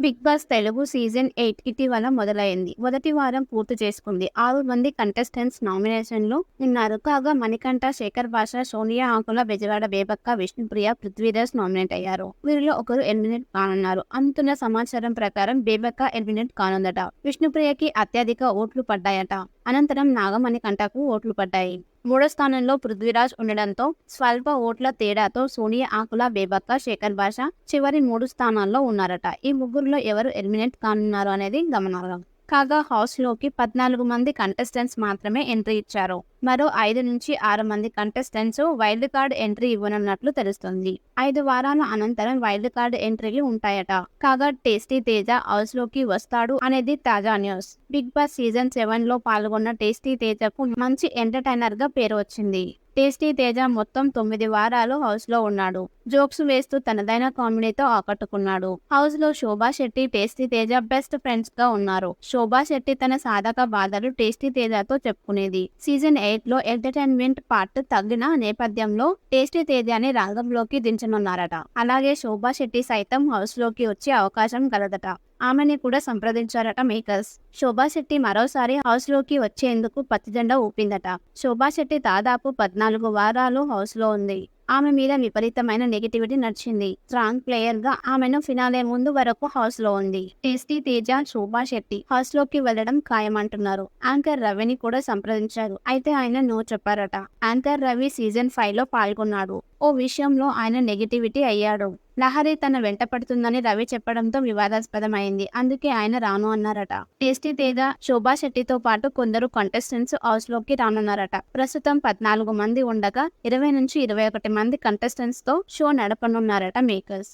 Big Boss Telugu season eight ఇటీవల మొదలైంది. మొదటి వారం పూర్తి చేసుకుంది. ఆరు మంది కంటెస్టెంట్స్ నామినేషన్లు ఉన్నారు. కాగా మణికంఠ శేఖర్ భాష సోనియా ఆకుల బెజవాడ బేబక్క విష్ణుప్రియ పృథ్వీరాజ్ నామినేట్ అయ్యారు. వీరిలో ఒకరు ఎలిమినేట్ కానున్నారు. అందుతున్న సమాచారం ప్రకారం బేబక్క ఎలిమినేట్ కానుందట. విష్ణుప్రియకి అత్యధిక ఓట్లు పడ్డాయట. అనంతరం నాగమణికంఠకు ఓట్లు పడ్డాయి. మూడో స్థానంలో పృథ్వీరాజ్ ఉండడంతో స్వల్ప ఓట్ల తేడాతో సోనియా ఆకుల బేబక్క శేఖర్ భాష చివరి మూడు స్థానాల్లో ఉన్నారట. ఈ ముగ్గురులో ఎవరు ఎలిమినేట్ కానున్నారు అనేది గమనార్హం. కాగా హౌస్లోకి పద్నాలుగు మంది కంటెస్టెంట్స్ మాత్రమే ఎంట్రీ ఇచ్చారు. మరో ఐదు నుంచి ఆరు మంది కంటెస్టెంట్స్ వైల్డ్ కార్డ్ ఎంట్రీ ఇవ్వనున్నట్లు తెలుస్తుంది. ఐదు వారాల అనంతరం వైల్డ్ కార్డ్ ఎంట్రీలు ఉంటాయట. కాగా టేస్టీ తేజ హౌస్లోకి వస్తాడు అనేది తాజా న్యూస్ బిగ్ బాస్ సీజన్ సెవెన్లో పాల్గొన్న టేస్టీ తేజకు మంచి ఎంటర్టైనర్గా పేరు వచ్చింది. టేస్టీ తేజ మొత్తం తొమ్మిది వారాలు హౌస్లో ఉన్నాడు. జోక్స్ వేస్తూ తనదైన కామెడీతో ఆకట్టుకున్నాడు. హౌస్లో శోభా శెట్టి టేస్టీ తేజ బెస్ట్ ఫ్రెండ్స్గా ఉన్నారు. శోభా శెట్టి తన సాధక బాధలు టేస్టీ తేజతో చెప్పుకునేది. సీజన్ ఎయిట్ ఎంటర్టైన్మెంట్ పార్ట్ తగ్గిన నేపథ్యంలో టేస్టీ తేదీ అనే రంగంలోకి దించనున్నారట. అలాగే శోభా శెట్టి సైతం హౌస్లోకి వచ్చే అవకాశం కలదట. ఆమెని కూడా సంప్రదించారట మేకర్స్. శోభా శెట్టి మరోసారి హౌస్లోకి వచ్చేందుకు పత్తిజెండా ఊపిందట. శోభా శెట్టి దాదాపు పద్నాలుగు వారాలు హౌస్లో ఉంది. ఆమె మీద విపరీతమైన నెగిటివిటీ నడిచింది. స్ట్రాంగ్ ప్లేయర్గా ఆమెను ఫినాలే ముందు వరకు హౌస్లో ఉంది. టేస్టీ తేజ శోభా శెట్టి హౌస్లోకి వెళ్ళడం ఖాయమంటున్నారు. యాంకర్ రవిని కూడా సంప్రదించారు. అయితే ఆయన నో చెప్పారట. యాంకర్ రవి సీజన్ ఫైవ్లో పాల్గొన్నాడు. ఓ విషయంలో ఆయన నెగిటివిటీ అయ్యాడు. లహరి తన వెంట పడుతుందని రవి చెప్పడంతో వివాదాస్పదమైంది. అందుకే ఆయన రాను అన్నారట. టేస్టీ తేజ శోభా శెట్టితో పాటు కొందరు కంటెస్టెంట్స్ హౌస్లోకి రానున్నారట. ప్రస్తుతం పద్నాలుగు మంది ఉండగా ఇరవై నుంచి ఇరవై ఒకటి మంది కంటెస్టెంట్స్తో షో నడపనున్నారట మేకర్స్.